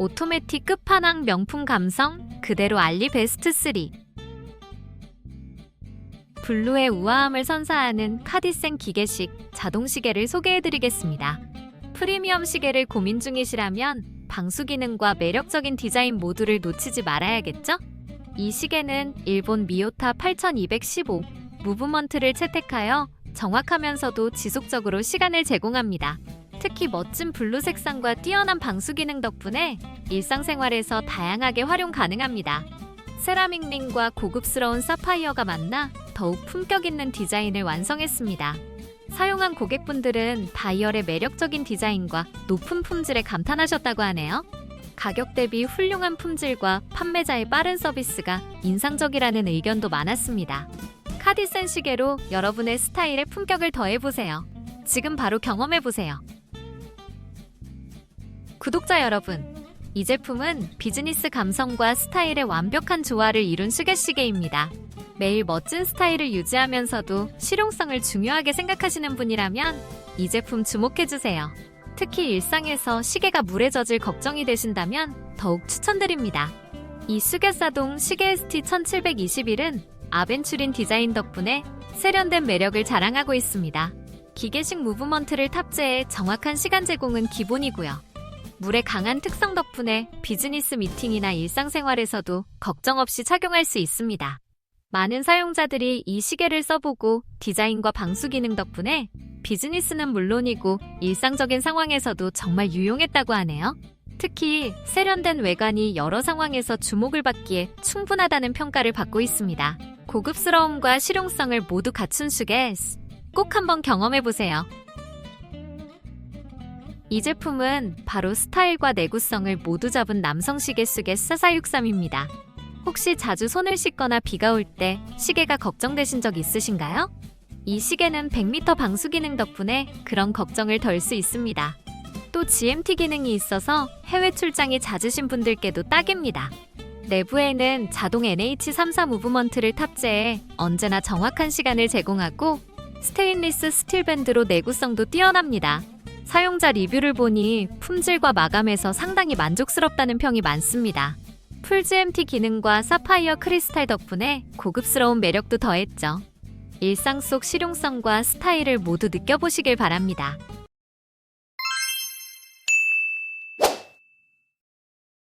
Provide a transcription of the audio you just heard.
오토매틱 끝판왕 명품 감성 그대로 알리 베스트 3 블루의 우아함을 선사하는 카디센 기계식 자동 시계를 소개해드리겠습니다. 프리미엄 시계를 고민 중이시라면 방수 기능과 매력적인 디자인 모두를 놓치지 말아야겠죠? 이 시계는 일본 미오타 8215 무브먼트를 채택하여 정확하면서도 지속적으로 시간을 제공합니다. 특히 멋진 블루 색상과 뛰어난 방수 기능 덕분에 일상생활에서 다양하게 활용 가능합니다. 세라믹 링과 고급스러운 사파이어가 만나 더욱 품격 있는 디자인을 완성했습니다. 사용한 고객분들은 다이얼의 매력적인 디자인과 높은 품질에 감탄하셨다고 하네요. 가격 대비 훌륭한 품질과 판매자의 빠른 서비스가 인상적이라는 의견도 많았습니다. 카디센 시계로 여러분의 스타일에 품격을 더해보세요. 지금 바로 경험해보세요. 구독자 여러분, 이 제품은 비즈니스 감성과 스타일의 완벽한 조화를 이룬 시계시계입니다. 매일 멋진 스타일을 유지하면서도 실용성을 중요하게 생각하시는 분이라면 이 제품 주목해주세요. 특히 일상에서 시계가 물에 젖을 걱정이 되신다면 더욱 추천드립니다. 이 수계사동 시계 ST 1721은 아벤추린 디자인 덕분에 세련된 매력을 자랑하고 있습니다. 기계식 무브먼트를 탑재해 정확한 시간 제공은 기본이고요. 물의 강한 특성 덕분에 비즈니스 미팅이나 일상생활에서도 걱정 없이 착용할 수 있습니다. 많은 사용자들이 이 시계를 써보고 디자인과 방수 기능 덕분에 비즈니스는 물론이고 일상적인 상황에서도 정말 유용했다고 하네요. 특히 세련된 외관이 여러 상황에서 주목을 받기에 충분하다는 평가를 받고 있습니다. 고급스러움과 실용성을 모두 갖춘 시계 꼭 한번 경험해보세요. 이 제품은 바로 스타일과 내구성을 모두 잡은 남성 시계 속의 사사육삼입니다. 혹시 자주 손을 씻거나 비가 올 때 시계가 걱정되신 적 있으신가요? 이 시계는 100m 방수 기능 덕분에 그런 걱정을 덜 수 있습니다. 또 GMT 기능이 있어서 해외 출장이 잦으신 분들께도 딱입니다. 내부에는 자동 NH34 무브먼트를 탑재해 언제나 정확한 시간을 제공하고 스테인리스 스틸 밴드로 내구성도 뛰어납니다. 사용자 리뷰를 보니 품질과 마감에서 상당히 만족스럽다는 평이 많습니다. 풀 GMT 기능과 사파이어 크리스탈 덕분에 고급스러운 매력도 더했죠. 일상 속 실용성과 스타일을 모두 느껴보시길 바랍니다.